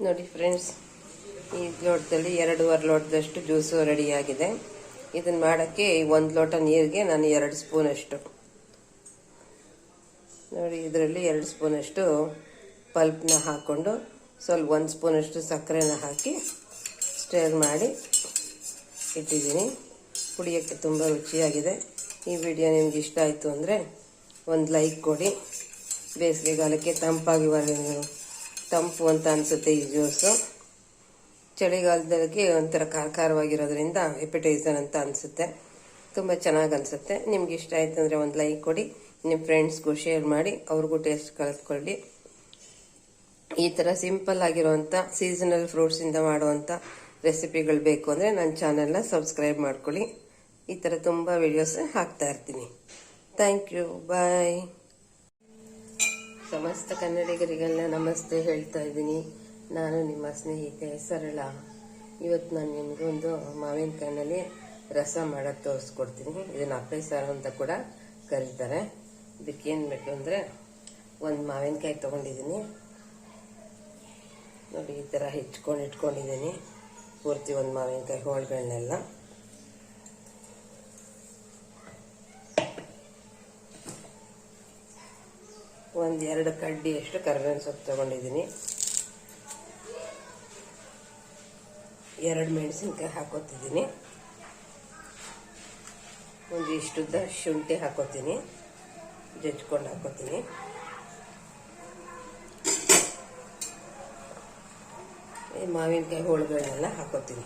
ನೋಡಿ ಫ್ರೆಂಡ್ಸ್, ಈ ಲೋಟದಲ್ಲಿ ಎರಡೂವರೆ ಲೋಟದಷ್ಟು ಜ್ಯೂಸು ರೆಡಿಯಾಗಿದೆ. ಇದನ್ನು ಮಾಡೋಕ್ಕೆ ಒಂದು ಲೋಟ ನೀರಿಗೆ ನಾನು ಎರಡು ಸ್ಪೂನಷ್ಟು. ನೋಡಿ, ಇದರಲ್ಲಿ ಎರಡು ಸ್ಪೂನಷ್ಟು ಪಲ್ಪ್ನ ಹಾಕ್ಕೊಂಡು ಸ್ವಲ್ಪ ಒಂದು ಸ್ಪೂನಷ್ಟು ಸಕ್ಕರೆನ ಹಾಕಿ ಸ್ಟೇರ್ ಮಾಡಿ ಇಟ್ಟಿದ್ದೀನಿ. ಕುಡಿಯೋಕ್ಕೆ ತುಂಬ ರುಚಿಯಾಗಿದೆ. ಈ ವಿಡಿಯೋ ನಿಮ್ಗೆ ಇಷ್ಟ ಆಯಿತು ಅಂದರೆ ಒಂದು ಲೈಕ್ ಕೊಡಿ. ಬೇಸಿಗೆಗಾಲಕ್ಕೆ ತಂಪಾಗಿ ಬರ- ತಂಪು ಅಂತ ಅನಿಸುತ್ತೆ ಈ ಜ್ಯೂಸು. ಚಳಿಗಾಲದಲ್ಲಿ ಒಂಥರ ಖಾರ ಖಾರವಾಗಿರೋದ್ರಿಂದ ಎಪಿಟೈಸರ್ ಅಂತ ಅನಿಸುತ್ತೆ. ತುಂಬ ಚೆನ್ನಾಗಿ ಅನಿಸುತ್ತೆ. ನಿಮ್ಗೆ ಇಷ್ಟ ಆಯ್ತು ಅಂದರೆ ಒಂದು ಲೈಕ್ ಕೊಡಿ. ನಿಮ್ಮ ಫ್ರೆಂಡ್ಸ್ಗೂ ಶೇರ್ ಮಾಡಿ. ಅವ್ರಿಗೂ ಟೇಸ್ಟ್ ಕಳ್ಸ್ಕೊಳ್ಳಿ. ಈ ಥರ ಸಿಂಪಲ್ ಆಗಿರುವಂಥ ಸೀಸನಲ್ ಫ್ರೂಟ್ಸಿಂದ ಮಾಡುವಂಥ ರೆಸಿಪಿಗಳು ಬೇಕು ಅಂದರೆ ನನ್ನ ಚಾನಲ್ನ ಸಬ್ಸ್ಕ್ರೈಬ್ ಮಾಡ್ಕೊಳ್ಳಿ. ಈ ಥರ ತುಂಬ ವಿಡಿಯೋಸ್ ಹಾಕ್ತಾ ಇರ್ತೀನಿ. ಥ್ಯಾಂಕ್ ಯು ಬಾಯ್ ಸಮಸ್ತ ಕನ್ನಡಿಗರಿಗೆಲ್ಲ ನಮಸ್ತೆ ಹೇಳ್ತಾ ಇದ್ದೀನಿ. ನಾನು ನಿಮ್ಮ ಸ್ನೇಹಿತೆ ಸರಳ. ಇವತ್ತು ನಾನು ನಿಮಗೊಂದು ಮಾವಿನಕಾಯಿನಲ್ಲಿ ರಸ ಮಾಡೋದು ತೋರಿಸ್ಕೊಡ್ತೀನಿ. ಇದನ್ನು ಅಪ್ಪೆ ಸಾರು ಅಂತ ಕೂಡ ಕರೀತಾರೆ. ಇದಕ್ಕೇನು ಬೇಕು ಅಂದರೆ ಒಂದು ಮಾವಿನಕಾಯಿ ತೊಗೊಂಡಿದ್ದೀನಿ. ನೋಡಿ, ಈ ಥರ ಹೆಚ್ಕೊಂಡು ಇಟ್ಕೊಂಡಿದ್ದೀನಿ ಪೂರ್ತಿ ಒಂದು ಮಾವಿನಕಾಯಿ ಹೋಳುಗಳನ್ನೆಲ್ಲ ಒಂದು ಎರಡು ಕಡ್ಡಿಯಷ್ಟು ಕರ್ಬೇವಿನ ಸೊಪ್ಪು ತೊಗೊಂಡಿದ್ದೀನಿ. ಎರಡು ಮೆಣಸಿನ್ಕಾಯಿ ಹಾಕೋತಿದ್ದೀನಿ. ಒಂದು ಇಷ್ಟುದ್ದ ಶುಂಠಿ ಹಾಕೋತೀನಿ. ಜಜ್ಕೊಂಡು ಹಾಕೋತೀನಿ. ಮಾವಿನಕಾಯಿ ಹೋಳುಗಳನ್ನೆಲ್ಲ ಹಾಕೋತೀನಿ.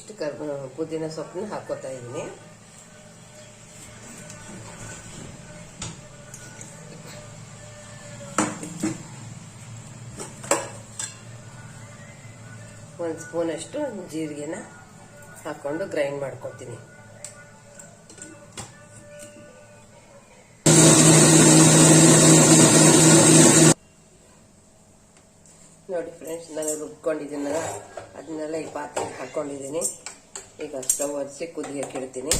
ಇಷ್ಟು ಕರ್ ಪುದೀನ ಸೊಪ್ಪನ್ನ ಹಾಕೋತಾ ಇದ್ದೀನಿ. ಒಂದು ಸ್ಪೂನಷ್ಟು ಜೀರಿಗೆನ ಹಾಕ್ಕೊಂಡು ಗ್ರೈಂಡ್ ಮಾಡ್ಕೊತೀನಿ. ಫ್ರೆಂಡ್ಸ್ ರುಬ್ಕೊಂಡಿದ್ದೀನಲ್ಲ ಅದನ್ನೆಲ್ಲ ಈ ಪಾತ್ರೆಗೆ ಹಾಕ್ಕೊಂಡಿದ್ದೀನಿ. ಈಗ ಸ್ಟವ್ ಹಚ್ಚಿ ಕುದಿಯೋಕೆ ಇಡ್ತೀನಿ.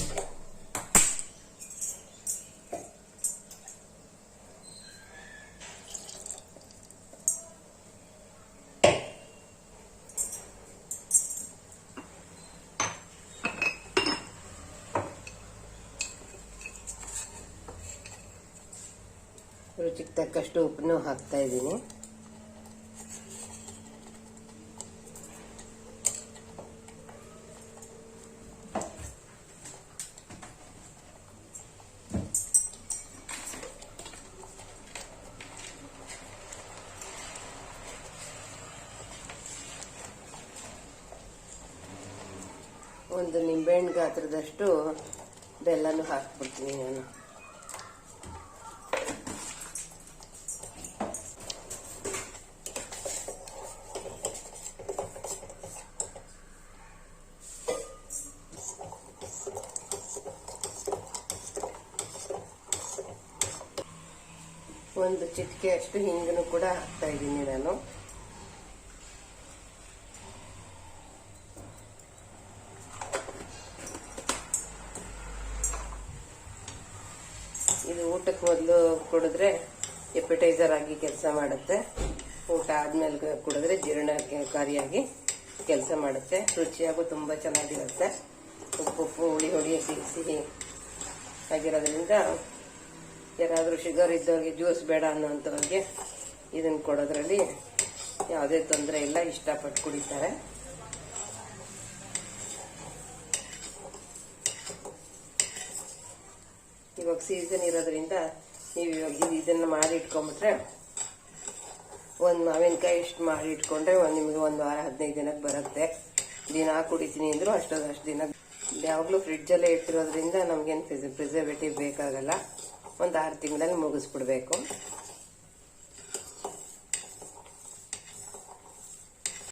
ರುಚಿಗೆ ತಕ್ಕಷ್ಟು ಉಪ್ಪನ್ನು ಹಾಕ್ತಾ ಇದ್ದೀನಿ. ಒಂದು ನಿಂಬೆಹಣ್ಣು ಗಾತ್ರದಷ್ಟು ಬೆಲ್ಲನೂ ಹಾಕ್ಬಿಡ್ತೀನಿ ನಾನು. ಒಂದು ಚಿಟಿಕೆ ಅಷ್ಟು ಹಿಂಗನ್ನು ಕೂಡ ಹಾಕ್ತಾ ಇದ್ದೀನಿ ನಾನು. ಊಟಕ್ಕೆ ಮೊದಲು ಕುಡಿದ್ರೆ ಎಪಿಟೈಸರ್ ಆಗಿ ಕೆಲಸ ಮಾಡುತ್ತೆ. ಊಟ ಆದಮೇಲೆ ಕುಡಿದ್ರೆ ಜೀರ್ಣಕಾರಿಯಾಗಿ ಕೆಲಸ ಮಾಡುತ್ತೆ. ರುಚಿಯಾಗೂ ತುಂಬ ಚೆನ್ನಾಗಿರುತ್ತೆ. ಉಪ್ಪು ಉಪ್ಪು, ಹುಳಿ ಹುಳಿ, ಸಿಹಿ ಸಿಹಿ ಆಗಿರೋದ್ರಿಂದ ಯಾರಾದರೂ ಶುಗರ್ ಇದ್ದವ್ರಿಗೆ ಜ್ಯೂಸ್ ಬೇಡ ಅನ್ನೋಂಥವ್ರಿಗೆ ಇದನ್ನು ಕೊಡೋದ್ರಲ್ಲಿ ಯಾವುದೇ ತೊಂದರೆ ಇಲ್ಲ, ಇಷ್ಟಪಟ್ಟು ಕುಡಿತಾರೆ. ಇವಾಗ ಸೀಸನ್ ಇರೋದ್ರಿಂದ ನೀವು ಇವಾಗ ಇದು- ಇದನ್ನ ಮಾಡಿ ಇಟ್ಕೊಂಬಿಟ್ರೆ ಒಂದು ಮಾವಿನಕಾಯಿ ಇಷ್ಟು ಮಾಡಿ ಇಟ್ಕೊಂಡ್ರೆ ಒಂದು ನಿಮಗೆ ಒಂದು ವಾರ ಹದಿನೈದು ದಿನಕ್ಕೆ ಬರುತ್ತೆ. ದಿನ ಕುಡಿತೀನಿ ಅಂದರೂ ಅಷ್ಟೊಂದು ಅಷ್ಟು ದಿನ ಯಾವಾಗಲೂ ಫ್ರಿಡ್ಜಲ್ಲೇ ಇಟ್ಟಿರೋದ್ರಿಂದ ನಮಗೇನು ಪ್ರಿಸರ್ವೇಟಿವ್ ಬೇಕಾಗಲ್ಲ. ಒಂದು ಆರು ತಿಂಗಳಲ್ಲಿ ಮುಗಿಸ್ಬಿಡ್ಬೇಕು.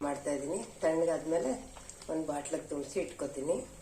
ಮಾಡ್ತಾ ಇದ್ದೀನಿ. ತಣ್ಣಗಾದ್ಮೇಲೆ ಒಂದು ಬಾಟ್ಲಿಗೆ ತುಳಸಿ ಇಟ್ಕೋತೀನಿ.